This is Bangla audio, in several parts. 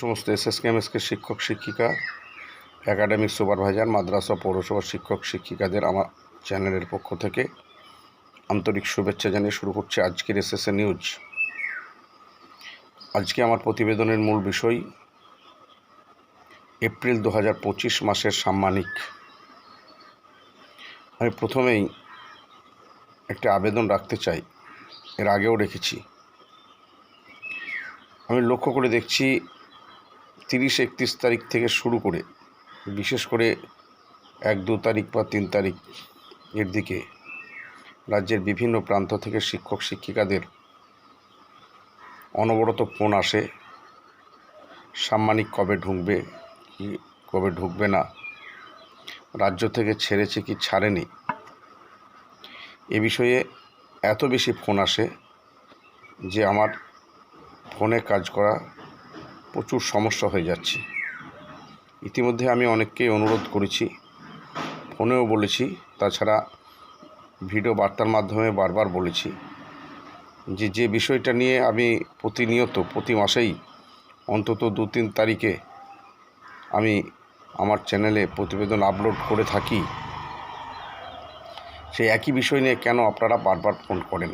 সমস্ত এসএসকে এমএসকে শিক্ষক, শিক্ষিকা একাডেমিক সুপারভাইজার মাদ্রাসা পৌরসভার শিক্ষক, শিক্ষিকাদের আমার চ্যানেলের পক্ষ থেকে আন্তরিক শুভেচ্ছা জানিয়ে শুরু করছে আজকের এসএসএ নিউজ আজকে আমার প্রতিবেদনের মূল বিষয়, এপ্রিল দু হাজার পঁচিশ মাসের সাম্মানিক। আমি প্রথমেই একটা আবেদন রাখতে চাই, এর আগেও রেখেছি। আমি লক্ষ্য করে দেখছি তিরিশ একত্রিশ তারিখ থেকে শুরু করে, বিশেষ করে এক, দু তারিখ বা তিন তারিখ এর দিকে রাজ্যের বিভিন্ন প্রান্ত থেকে শিক্ষক, শিক্ষিকাদের অনবরত ফোন আসে, সাম্মানিক কবে ঢুকবে, কি কবে ঢুকবে না, রাজ্য থেকে ছেড়েছে কি ছাড়েনি, এ বিষয়ে এত বেশি ফোন আসে যে আমার ফোনে কাজ করা প্রচুর সমস্যা হয়ে যাচ্ছে। ইতিমধ্যে আমি অনেককেই অনুরোধ করেছি, ফোনেও বলেছি, তাছাড়া ভিডিও বার্তার মাধ্যমে বারবার বলেছি যে যে বিষয়টা নিয়ে আমি প্রতিনিয়ত, প্রতি মাসেই অন্তত দু তিন তারিখে আমি আমার চ্যানেলে প্রতিবেদন আপলোড করে থাকি, সেই একই বিষয় নিয়ে কেন আপনারা বারবার ফোন করেন?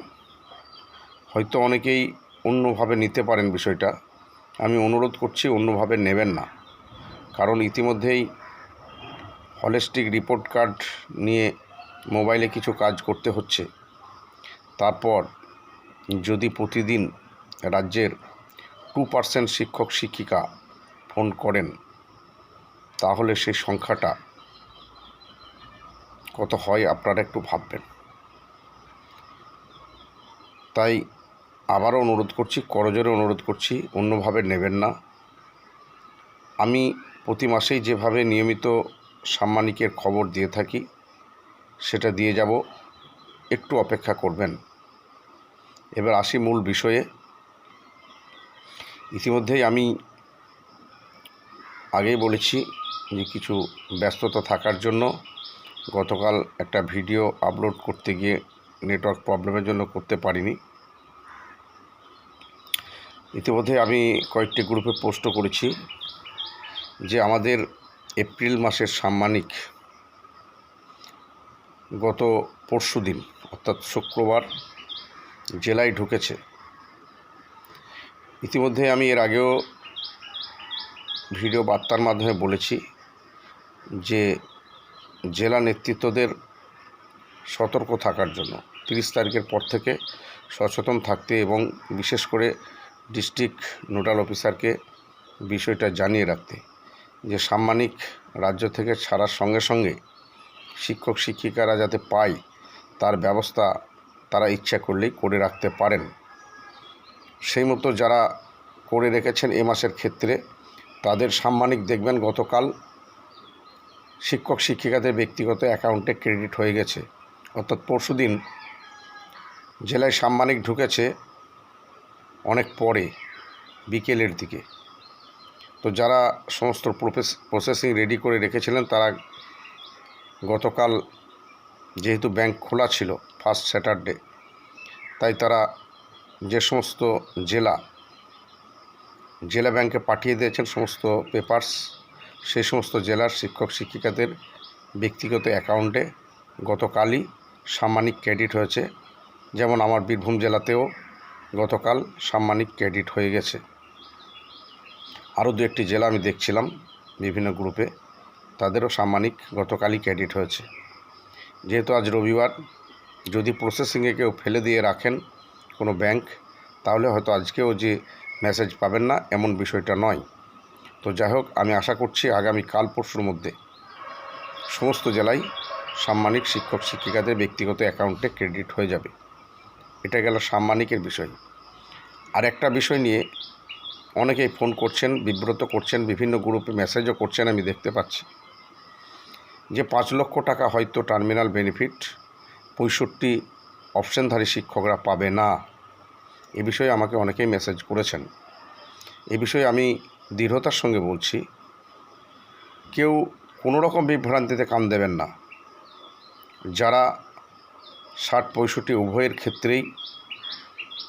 হয়তো অনেকেই অন্যভাবে নিতে পারেন বিষয়টা। আমি অনুরোধ করছি অন্যভাবে নেবেন না। কারণ ইতিমধ্যেই হলিস্টিক রিপোর্ট কার্ড নিয়ে মোবাইলে কিছু কাজ করতে হচ্ছে। তারপর যদি প্রতিদিন রাজ্যের টু পার্সেন্ট শিক্ষক শিক্ষিকা ফোন করেন, তাহলে সেই সংখ্যাটা কত হয় আপনারা একটু ভাববেন। তাই আবারও অনুরোধ করছি, করজোরে অনুরোধ করছি, অন্যভাবে নেবেন না। আমি প্রতি মাসেই যেভাবে নিয়মিত সাম্মানিকের খবর দিয়ে থাকি, সেটা দিয়ে যাব। একটু অপেক্ষা করবেন। এবার আসি মূল বিষয়ে। ইতিমধ্যেই আমি আগেই বলেছি যে কিছু ব্যস্ততা থাকার জন্য গতকাল একটা ভিডিও আপলোড করতে গিয়ে নেটওয়ার্ক প্রবলেমের জন্য করতে পারিনি। ইতিমধ্যে আমি কয়েকটি গ্রুপে পোস্ট করেছি যে আমাদের এপ্রিল মাসের সাম্মানিক গত পরশু দিন, অর্থাৎ শুক্রবার, জেলায় ঢুকেছে। ইতিমধ্যে আমি এর আগেও ভিডিও বার্তার মাধ্যমে বলেছি যে জেলা নেতৃত্বদের সতর্ক থাকার জন্য, তিরিশ তারিখের পর থেকে সচেতন থাকতে এবং বিশেষ করে ডিস্ট্রিক্ট নোডাল অফিসারকে বিষয়টা জানিয়ে রাখতে, যে সাম্মানিক রাজ্য থেকে ছাড়ার সঙ্গে সঙ্গে শিক্ষক শিক্ষিকারা যাতে পায়, তার ব্যবস্থা তারা ইচ্ছা করলেই করে রাখতে পারেন। সেই মতো যারা করে রেখেছেন এ মাসের ক্ষেত্রে, তাদের সাম্মানিক দেখবেন গতকাল শিক্ষক শিক্ষিকাদের ব্যক্তিগত অ্যাকাউন্টে ক্রেডিট হয়ে গেছে। অর্থাৎ পরশু দিন জেলায় সাম্মানিক ঢুকেছে অনেক পরে, বিকেলের দিকে। তো যারা সমস্ত প্রসেসিং রেডি করে রেখেছিলেন, তারা গতকাল যেহেতু ব্যাংক খোলা ছিল ফার্স্ট স্যাটারডে, তাই তারা যে সমস্ত জেলা জেলা ব্যাংকে পাঠিয়ে দিয়েছেন সমস্ত পেপারস, সেই সমস্ত জেলার শিক্ষক শিক্ষিকাদের ব্যক্তিগত অ্যাকাউন্টে গতকালই সাম্মানিক ক্রেডিট হয়েছে। যেমন আমার বীরভূম জেলাতেও গতকাল সাম্মানিক ক্রেডিট হয়ে গেছে। আরও দু একটি জেলা আমি দেখছিলাম বিভিন্ন গ্রুপে তাদেরও সাম্মানিক গতকালই ক্রেডিট হয়েছে। যেহেতু আজ রবিবার, যদি প্রসেসিংয়ে কেউ ফেলে দিয়ে রাখেন কোনো ব্যাংক তাহলে হয়তো আজকেও যে মেসেজ পাবেন না এমন বিষয়টা নয়। তো যাই হোক, আমি আশা করছি আগামী কাল পরশুর মধ্যে সমস্ত জেলায় সাম্মানিক শিক্ষক শিক্ষিকাদের ব্যক্তিগত অ্যাকাউন্টে ক্রেডিট হয়ে যাবে। এটা গেল সাম্মানিকের বিষয়। আর একটা বিষয় নিয়ে অনেকেই ফোন করছেন, বিব্রত করছেন, বিভিন্ন গ্রুপে মেসেজও করছেন, আমি দেখতে পাচ্ছি। যে পাঁচ লক্ষ টাকা হয়তো টার্মিনাল বেনিফিট, পঁয়ষট্টি অপশনধারী শিক্ষকরা পাবে না, এ বিষয়ে আমাকে অনেকেই মেসেজ করেছেন। এ বিষয়ে আমি দৃঢ়তার সঙ্গে বলছি, কেউ কোনো রকম বিভ্রান্তিতে কান দেবেন না। যারা ষাট, পঁয়ষট্টি উভয়ের ক্ষেত্রেই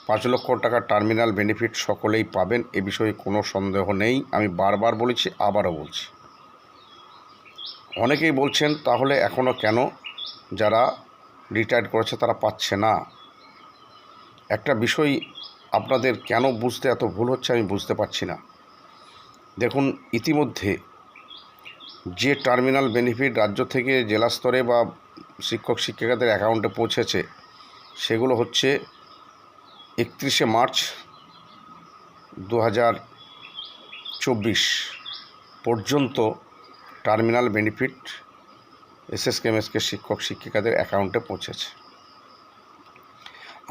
পাঁচ লক্ষ টাকার টার্মিনাল বেনিফিট সকলেই পাবেন, এ বিষয়ে কোনো সন্দেহ নেই। আমি বারবার বলেছি, আবারও বলছি। অনেকেই বলছেন, তাহলে এখনও কেন? যারা রিটায়ার্ড করেছে, তারা পাচ্ছে না। একটা বিষয় আপনাদের কেন বুঝতে এত ভুল হচ্ছে, আমি বুঝতে পারছি না। দেখুন, ইতিমধ্যে যে টার্মিনাল বেনিফিট রাজ্য থেকে জেলা স্তরে বা শিক্ষক শিক্ষিকাদের অ্যাকাউন্টে পৌঁছেছে, সেগুলো হচ্ছে একত্রিশে মার্চ দু চব্বিশ পর্যন্ত টার্মিনাল বেনিফিট এসএসকে এমএসকে শিক্ষক শিক্ষিকাদের অ্যাকাউন্টে পৌঁছেছে।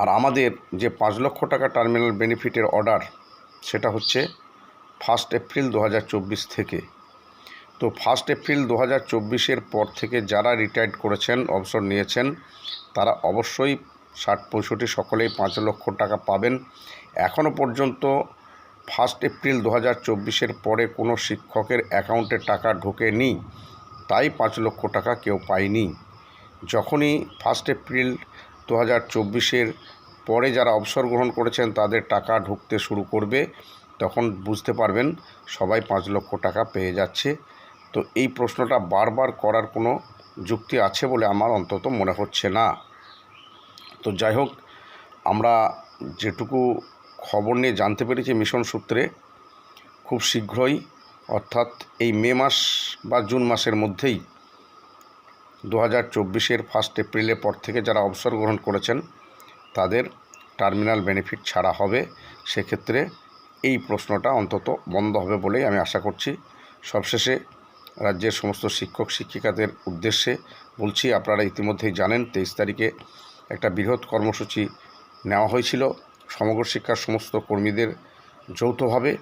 আর আমাদের যে পাঁচ লক্ষ টাকা টার্মিনাল বেনিফিটের অর্ডার, সেটা হচ্ছে ফার্স্ট এপ্রিল দু হাজার চব্বিশ থেকে। তো ফার্স্ট এপ্রিল দু হাজার পর থেকে যারা রিটায়ার্ড করেছেন, অবসর নিয়েছেন, তারা অবশ্যই ষাট পঁয়ষট্টি সকলেই পাঁচ লক্ষ টাকা পাবেন। এখনও পর্যন্ত ফার্স্ট এপ্রিল দু হাজার চব্বিশের পরে কোনো শিক্ষকের অ্যাকাউন্টে টাকা ঢোকেনি, তাই পাঁচ লক্ষ টাকা কেউ পায়নি। যখনই ফার্স্ট এপ্রিল দু হাজার চব্বিশের পরে যারা অবসর গ্রহণ করেছেন, তাদের টাকা ঢুকতে শুরু করবে, তখন বুঝতে পারবেন সবাই পাঁচ লক্ষ টাকা পেয়ে যাচ্ছে। তো এই প্রশ্নটা বারবার করার কোনো যুক্তি আছে বলে আমার অন্তত মনে হচ্ছে না। তো যাই হোক, আমরা যেটুকু খবর নিয়ে জানতে পেরেছি মিশন সূত্রে, খুব শীঘ্রই, অর্থাৎ এই মে মাস বা জুন মাসের মধ্যেই দু হাজার চব্বিশের ফার্স্ট এপ্রিলের পর থেকে যারা অবসর গ্রহণ করেছেন, তাদের টার্মিনাল বেনিফিট ছাড়া হবে। সেক্ষেত্রে এই প্রশ্নটা অন্তত বন্ধ হবে বলেই আমি আশা করছি। সবশেষে রাজ্যের সমস্ত শিক্ষক, শিক্ষিকাদের উদ্দেশ্যে বলছি, আপনারা ইতিমধ্যেই জানেন, তেইশ তারিখে একটা বৃহৎ কর্মসূচি নেওয়া হয়েছিল। সমগ্র শিক্ষার সমস্ত কর্মীদের যৌথভাবে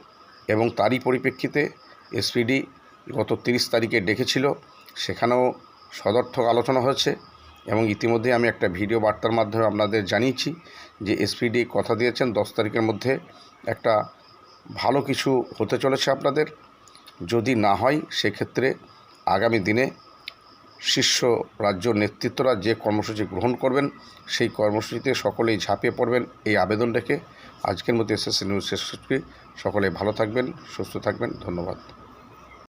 এবং তারই পরিপ্রেক্ষিতে এসপিডি গত তিরিশ তারিখে ডেকেছিল। সেখানেও সদর্থক আলোচনা হয়েছে এবং ইতিমধ্যে আমি একটা ভিডিও বার্তার মাধ্যমে আপনাদের জানিয়েছি যে এসপিডি কথা দিয়েছেন। দশ তারিখের মধ্যে একটা ভালো কিছু হতে চলেছে আপনাদের। যদি না হয়, সেক্ষেত্রে আগামী দিনে শীর্ষ রাজ্য নেতৃত্বরা যে কর্মসূচি গ্রহণ করবেন, সেই কর্মসূচিতে সকলেই ঝাঁপিয়ে পড়বেন। এই আবেদন রেখে আজকের মতো এসএসসি নিউজ শেষ সকলে ভালো থাকবেন, সুস্থ থাকবেন। ধন্যবাদ।